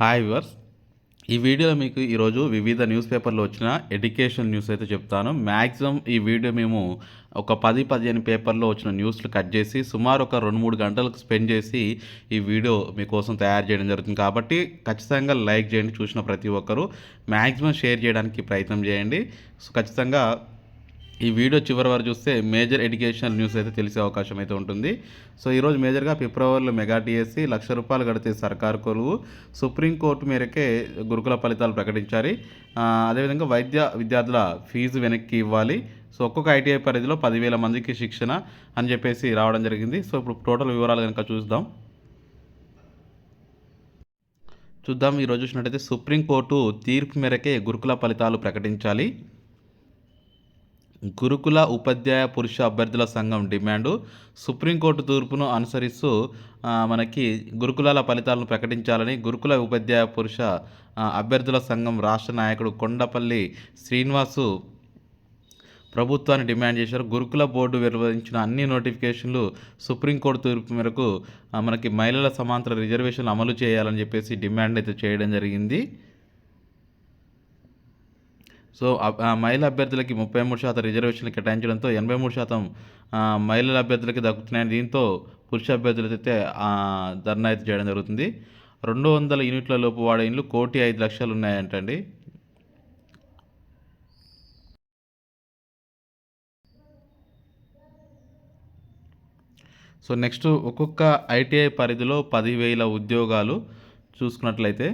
Hi viewers ఈ వీడియోలో మీకు ఈరోజు వివిధ న్యూస్ పేపర్లో వచ్చిన ఎడ్యుకేషన్ న్యూస్ అయితే చెప్తాను. మ్యాక్సిమం ఈ వీడియో మేము ఒక పది పదిహేను పేపర్లో వచ్చిన న్యూస్లు కట్ చేసి సుమారు ఒక రెండు మూడు గంటలకు స్పెండ్ చేసి ఈ వీడియో మీకోసం తయారు చేయడం జరుగుతుంది. కాబట్టి ఖచ్చితంగా లైక్ చేయండి చూసిన ప్రతి ఒక్కరూ. మ్యాక్సిమం షేర్ చేయడానికి ప్రయత్నం చేయండి. సో ఖచ్చితంగా ఈ వీడియో చివరి వరకు చూస్తే మేజర్ ఎడ్యుకేషనల్ న్యూస్ అయితే తెలిసే అవకాశం అయితే ఉంటుంది. సో ఈరోజు మేజర్గా ఫిబ్రవరిలో మెగా టీఎస్సీ లక్ష రూపాయలు కడితే సర్కారు కొలువు. సుప్రీంకోర్టు మేరకే గురుకుల ఫలితాలు ప్రకటించాలి. అదేవిధంగా వైద్య విద్యార్థుల ఫీజు వెనక్కి ఇవ్వాలి. సో ఒక్కొక్క ఐటీఐ పరిధిలో పదివేల మందికి శిక్షణ అని చెప్పేసి రావడం జరిగింది. సో ఇప్పుడు టోటల్ వివరాలు కనుక చూద్దాం. చూద్దాం. ఈరోజు చూసినట్టయితే సుప్రీంకోర్టు తీర్పు మేరకే గురుకుల ఫలితాలు ప్రకటించాలి. గురుకుల ఉపాధ్యాయ పురుష అభ్యర్థుల సంఘం డిమాండు సుప్రీంకోర్టు తీర్పును అనుసరిస్తూ మనకి గురుకులాల ఫలితాలను ప్రకటించాలని గురుకుల ఉపాధ్యాయ పురుష అభ్యర్థుల సంఘం రాష్ట్ర నాయకుడు కొండపల్లి శ్రీనివాసు ప్రభుత్వాన్ని డిమాండ్ చేశారు. గురుకుల బోర్డు వెలువరించిన అన్ని నోటిఫికేషన్లు సుప్రీంకోర్టు తీర్పు మేరకు మనకి మహిళల సమాంతర రిజర్వేషన్లు అమలు చేయాలని చెప్పేసి డిమాండ్ అయితే చేయడం జరిగింది. సో అ- మహిళా అభ్యర్థులకి ముప్పై మూడు శాతం రిజర్వేషన్లు కేటాయించడంతో ఎనభై మూడు శాతం మహిళల అభ్యర్థులకి దక్కుతున్నాయని దీంతో పురుష అభ్యర్థులతో ధర్నా అయితే చేయడం జరుగుతుంది. రెండు వందల యూనిట్ల లోపు వాడే ఇండ్లు కోటి ఐదు లక్షలు ఉన్నాయంటండి. సో నెక్స్ట్ ఒక్కొక్క ఐటీఐ పరిధిలో పదివేల ఉద్యోగాలు చూసుకున్నట్లయితే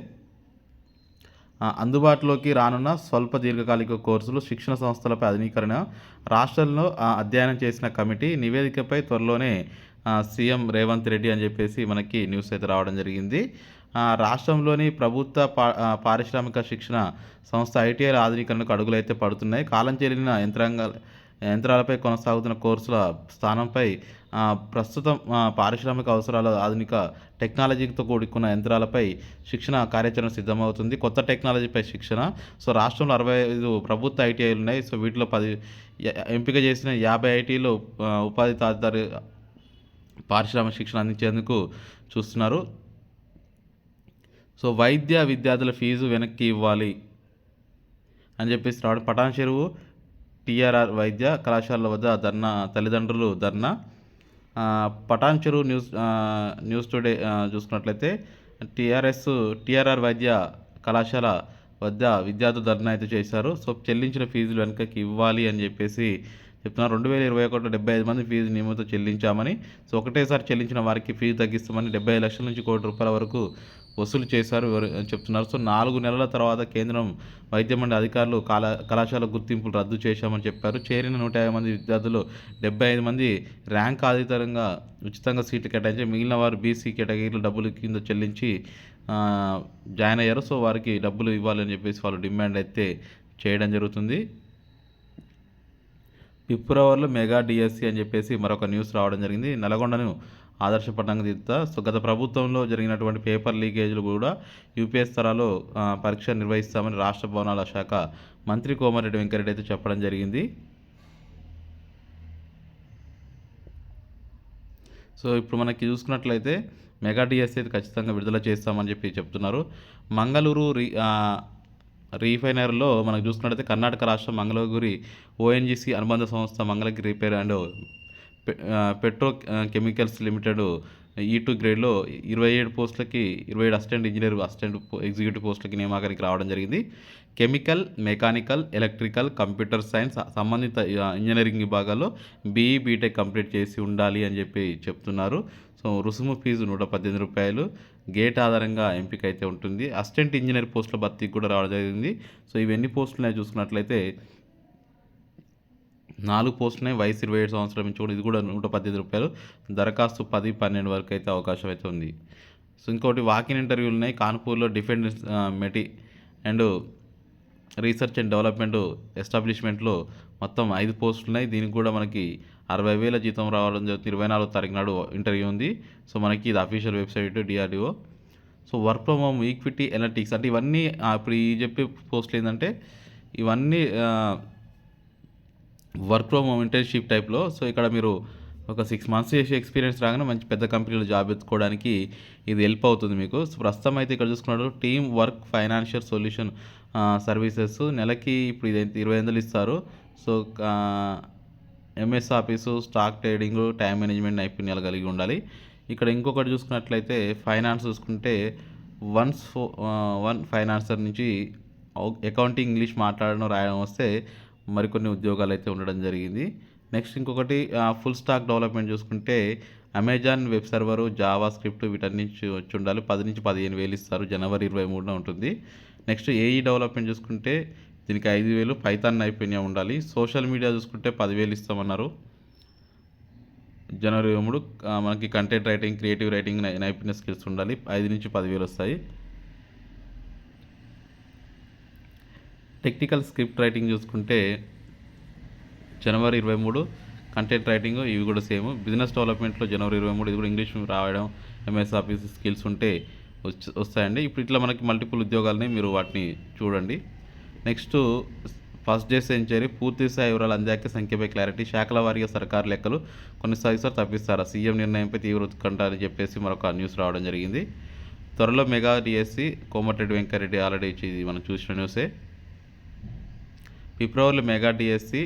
అందుబాటులోకి రానున్న స్వల్ప దీర్ఘకాలిక కోర్సులు శిక్షణ సంస్థలపై ఆధునీకరణ రాష్ట్రంలో అధ్యయనం చేసిన కమిటీ నివేదికపై త్వరలోనే సీఎం రేవంత్ రెడ్డి అని చెప్పేసి మనకి న్యూస్ అయితే రావడం జరిగింది. రాష్ట్రంలోని ప్రభుత్వ పా పారిశ్రామిక శిక్షణ సంస్థ ఐటీఐల ఆధునీకరణకు అడుగులు అయితే పడుతున్నాయి. కాలం చెల్లిన యంత్రాంగాల యంత్రాలపై కొనసాగుతున్న కోర్సుల స్థానంపై ప్రస్తుతం పారిశ్రామిక అవసరాల ఆధునిక టెక్నాలజీతో కూడుకున్న యంత్రాలపై శిక్షణ కార్యాచరణ సిద్ధమవుతుంది. కొత్త టెక్నాలజీపై శిక్షణ. సో రాష్ట్రంలో అరవై ఐదు ప్రభుత్వ ఐటీఐలు ఉన్నాయి. సో వీటిలో పది ఎంపిక చేసిన యాభై ఐటీలు ఉపాధి తదితర పారిశ్రామిక శిక్షణ అందించేందుకు చూస్తున్నారు. సో వైద్య విద్యార్థుల ఫీజు వెనక్కి ఇవ్వాలి అని చెప్పేసి రావడం. పటాన్ చెరువు టీఆర్ఆర్ వైద్య కళాశాల వద్ద ధర్నా తల్లిదండ్రులు dharna Patancheru news news today చూసుకున్నట్లయితే టీఆర్ఎస్ టీఆర్ఆర్ వైద్య కళాశాల వద్ద విద్యార్థులు ధర్నా అయితే చేశారు. సో చెల్లించిన ఫీజులు వెనకకి ఇవ్వాలి అని చెప్పేసి చెప్తున్నారు. రెండు వేల ఇరవై ఒకటిలో డెబ్బై ఐదు మంది ఫీజు నియమంతో చెల్లించామని సో ఒకటేసారి చెల్లించిన వారికి ఫీజు తగ్గిస్తామని డెబ్బై ఐదు లక్షల నుంచి కోటి రూపాయల వరకు వసూలు చేశారు అని చెప్తున్నారు. సో నాలుగు నెలల తర్వాత కేంద్రం వైద్య మండలి అధికారులు కళా కళాశాల గుర్తింపులు రద్దు చేశామని చెప్పారు. చేరిన నూట యాభై మంది విద్యార్థులు డెబ్బై ఐదు మంది ర్యాంక్ ఆధారంగా ఉచితంగా సీట్లు కేటాయించి మిగిలిన వారు బీసీ కేటగిరీలు డబ్బులు కింద చెల్లించి జాయిన్ అయ్యారు. సో వారికి డబ్బులు ఇవ్వాలని చెప్పేసి వాళ్ళు డిమాండ్ అయితే చేయడం జరుగుతుంది. ఫిబ్రవరిలో మెగా డిఎస్సి అని చెప్పేసి మరొక న్యూస్ రావడం జరిగింది. నల్గొండను ఆదర్శపట్టంగా తీస్తా సో గత ప్రభుత్వంలో జరిగినటువంటి పేపర్ లీకేజీలు కూడా యూపీఎస్ తరాలో పరీక్ష నిర్వహిస్తామని రాష్ట్ర భవనాల శాఖ మంత్రి కోమారెడ్డి వెంకరెడ్డి అయితే చెప్పడం జరిగింది. సో ఇప్పుడు మనకి చూసుకున్నట్లయితే మెగా డిఎస్సీ అయితే ఖచ్చితంగా విడుదల చేస్తామని చెప్పి చెప్తున్నారు. మంగళూరు రీ రీఫైనర్లో మనకు చూసుకున్నట్లయితే కర్ణాటక రాష్ట్రం మంగళగిరి ఓఎన్జీసీ అనుబంధ సంస్థ Mangalagiri repair and petrochemicals limited E two గ్రేడ్లో ఇరవై ఏడు పోస్టులకి ఇరవై ఏడు అసిస్టెంట్ ఇంజనీర్ అసిస్టెంట్ ఎగ్జిక్యూటివ్ పోస్టులకి నియామకానికి రావడం జరిగింది. Chemical mechanical electrical computer science సంబంధిత ఇంజనీరింగ్ విభాగాల్లో బీఈ బీటెక్ కంప్లీట్ చేసి ఉండాలి అని చెప్పి చెప్తున్నారు. సో రుసుము ఫీజు నూట పద్దెనిమిది రూపాయలు. గేట్ ఆధారంగా ఎంపిక అయితే ఉంటుంది. అసిస్టెంట్ ఇంజనీర్ పోస్టుల భర్తీకి కూడా రావడం జరిగింది. సో ఇవన్నీ పోస్టులు చూసుకున్నట్లయితే నాలుగు పోస్టులనే వయసు ఇరవై ఏడు సంవత్సరాల నుంచి కూడా ఇది కూడా నూట పద్దెనిమిది రూపాయలు. దరఖాస్తు పది పన్నెండు వరకు అయితే అవకాశం అయితే ఉంది. సో ఇంకోటి వాకిన్ ఇంటర్వ్యూలు ఉన్నాయి. కాన్పూర్లో డిఫెన్స్ మెటి అండ్ రీసెర్చ్ అండ్ డెవలప్మెంట్ ఎస్టాబ్లిష్మెంట్లో మొత్తం ఐదు పోస్టులు ఉన్నాయి. దీనికి కూడా మనకి అరవై వేల జీతం రావడం జరుగుతుంది ఇరవై నాలుగో తారీఖు నాడు ఇంటర్వ్యూ ఉంది. సో మనకి ఇది official website DRDO. So work from home equity analytics అంటే ఇవన్నీ ఇప్పుడు ఈ చెప్పే పోస్టులు ఏంటంటే ఇవన్నీ వర్క్ ఫ్రమ్ హోమ్ ఇంటర్న్షిప్ టైప్లో సో ఇక్కడ మీరు ఒక సిక్స్ మంత్స్ చేసి ఎక్స్పీరియన్స్ రాగానే మంచి పెద్ద కంపెనీలో జాబ్ ఎత్తుకోవడానికి ఇది హెల్ప్ అవుతుంది మీకు. సో ప్రస్తుతం అయితే ఇక్కడ చూసుకున్నాడు team work financial solution services నెలకి ఇప్పుడు ఇది ఇరవై వందలు ఇస్తారు. So MS office stock trading time management నైపుణ్యాలు కలిగి ఉండాలి. ఇక్కడ ఇంకొకటి చూసుకున్నట్లయితే ఫైనాన్స్ చూసుకుంటే వన్స్ వన్ ఫైనాన్సర్ నుంచి అకౌంటింగ్ ఇంగ్లీష్ మాట్లాడడం రాయడం వస్తే మరికొన్ని ఉద్యోగాలు అయితే ఉండడం జరిగింది. నెక్స్ట్ ఇంకొకటి ఫుల్ స్టాక్ డెవలప్మెంట్ చూసుకుంటే Amazon web server JavaScript వీటన్నించి వచ్చి ఉండాలి పది నుంచి పదిహేను వేలు ఇస్తారు. జనవరి ఇరవై మూడున ఉంటుంది. నెక్స్ట్ ఏఈ డెవలప్మెంట్ చూసుకుంటే దీనికి ఐదు వేలు పైథాన్ నైపుణ్యం ఉండాలి. సోషల్ మీడియా చూసుకుంటే పదివేలు ఇస్తామన్నారు. జనవరి ఇరవై మూడు మనకి కంటెంట్ రైటింగ్ క్రియేటివ్ రైటింగ్ నైపుణ్య స్కిల్స్ ఉండాలి. ఐదు నుంచి పదివేలు వస్తాయి. టెక్నికల్ స్క్రిప్ట్ రైటింగ్ చూసుకుంటే జనవరి ఇరవై మూడు కంటెంట్ రైటింగ్ ఇవి కూడా సేమ్. బిజినెస్ డెవలప్మెంట్లో జనవరి ఇరవై మూడు ఇది కూడా ఇంగ్లీష్ రావడం ఎంఎస్ ఆఫీస్ స్కిల్స్ ఉంటే వచ్చి వస్తాయండి. ఇప్పుడు ఇట్లా మనకి మల్టిపుల్ ఉద్యోగాలని మీరు వాటిని చూడండి. నెక్స్ట్ ఫస్ట్ డే సెంచరీ పూర్తి స్థాయి వివరాలు అందాక సంఖ్యపై క్లారిటీ శాఖల వారీగా సర్కారు లెక్కలు కొనసాగిస్తారు తప్పిస్తారా? సీఎం నిర్ణయంపై తీవ్ర ఉత్కంఠ అని చెప్పేసి మరొక న్యూస్ రావడం జరిగింది. త్వరలో mega DSC Komatireddy Venkatreddy already ఇది మనం చూసిన న్యూసే. ఫిబ్రవరిలో మెగా డిఎస్సి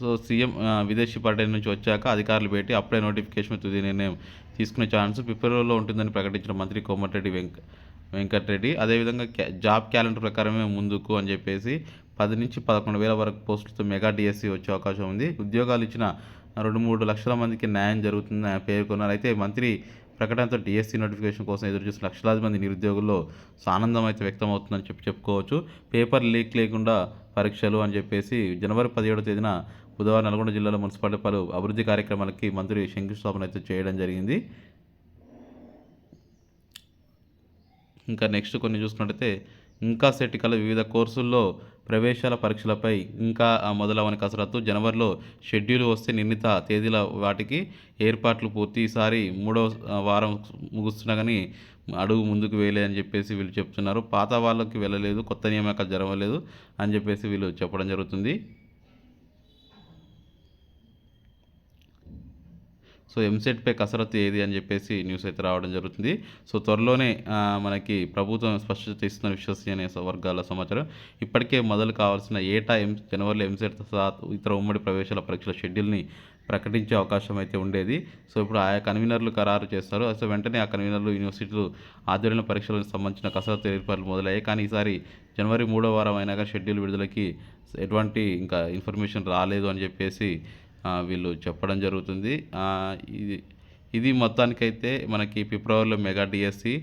సో సీఎం విదేశీ పర్యటన నుంచి వచ్చాక అధికారులు పెట్టి అప్పుడే నోటిఫికేషన్ తుది నిర్ణయం తీసుకునే ఛాన్స్ ఫిబ్రవరిలో ఉంటుందని ప్రకటించిన మంత్రి కోమటిరెడ్డి వెంక వెంకటరెడ్డి. అదేవిధంగా జాబ్ క్యాలెండర్ ప్రకారమే ముందుకు అని చెప్పేసి పది నుంచి పదకొండు వేల వరకు పోస్టులతో మెగా డిఎస్సి వచ్చే అవకాశం ఉంది. ఉద్యోగాలు ఇచ్చిన రెండు మూడు లక్షల మందికి న్యాయం జరుగుతుందని పేర్కొన్నారు. అయితే మంత్రి ప్రకటనతో డిఎస్సి నోటిఫికేషన్ కోసం ఎదురుచూసిన లక్షలాది మంది నిరుద్యోగుల్లో ఆనందం అయితే వ్యక్తం అవుతుందని చెప్పి చెప్పుకోవచ్చు. పేపర్ లీక్ లేకుండా పరీక్షలు అని చెప్పేసి జనవరి పదిహేడో తేదీన బుధవారం నల్గొండ జిల్లాలో మున్సిపాలిటీ పలు అభివృద్ధి కార్యక్రమాలకి మంత్రి శంకుస్థాపన అయితే చేయడం జరిగింది. ఇంకా నెక్స్ట్ కొన్ని చూసుకున్నట్టయితే ఇంకా సెట్ కల వివిధ కోర్సుల్లో ప్రవేశాల పరీక్షలపై ఇంకా మొదలవని కసరత్తు జనవరిలో షెడ్యూల్ వస్తే నిర్ణీత తేదీల వాటికి ఏర్పాట్లు పూర్తి ఈసారి మూడో వారం ముగుస్తున్నా కానీ అడుగు ముందుకు వేయలే అని చెప్పేసి వీళ్ళు చెప్తున్నారు. పాత వాళ్ళకి వెళ్ళలేదు కొత్త నియామకాలు జరగలేదు అని చెప్పేసి వీళ్ళు చెప్పడం జరుగుతుంది. సో ఎంసెట్పై కసరత్తు ఏది అని చెప్పేసి న్యూస్ అయితే రావడం జరుగుతుంది. సో త్వరలోనే మనకి ప్రభుత్వం స్పష్టత ఇస్తున్న విశ్వసనీయ వర్గాల సమాచారం. ఇప్పటికే మొదలు కావాల్సిన ఏటా ఎం జనవరిలో ఎంసెట్ సహా ఇతర ఉమ్మడి ప్రవేశాల పరీక్షల షెడ్యూల్ని ప్రకటించే అవకాశం అయితే ఉండేది. సో ఇప్పుడు ఆయా కన్వీనర్లు ఖరారు చేస్తారు. సో వెంటనే ఆ కన్వీనర్లు యూనివర్సిటీలు ఆధ్వర్యంలో పరీక్షలకు సంబంధించిన కసరత్తు ఏర్పాట్లు మొదలయ్యాయి. కానీ ఈసారి జనవరి మూడో వారం అయినాక షెడ్యూల్ విడుదలకి ఎటువంటి ఇంకా ఇన్ఫర్మేషన్ రాలేదు అని చెప్పేసి వీళ్ళు చెప్పడం జరుగుతుంది. ఇది ఇది మొత్తానికైతే మనకి ఫిబ్రవరిలో మెగా డిఎస్సి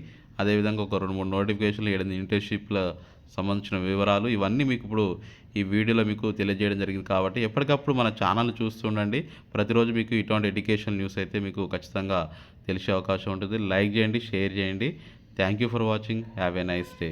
అదేవిధంగా ఒక రెండు మూడు నోటిఫికేషన్లు ఏడెనిమిది ఇంటర్న్షిప్ల సంబంధించిన వివరాలు ఇవన్నీ మీకు ఇప్పుడు ఈ వీడియోలో మీకు తెలియజేయడం జరిగింది కాబట్టి ఎప్పటికప్పుడు మన ఛానల్ చూస్తుండండి ప్రతిరోజు మీకు ఇటువంటి ఎడ్యుకేషన్ న్యూస్ అయితే మీకు ఖచ్చితంగా తెలిసే అవకాశం ఉంటుంది. లైక్ చేయండి షేర్ చేయండి. Thank you for watching. Have a nice day.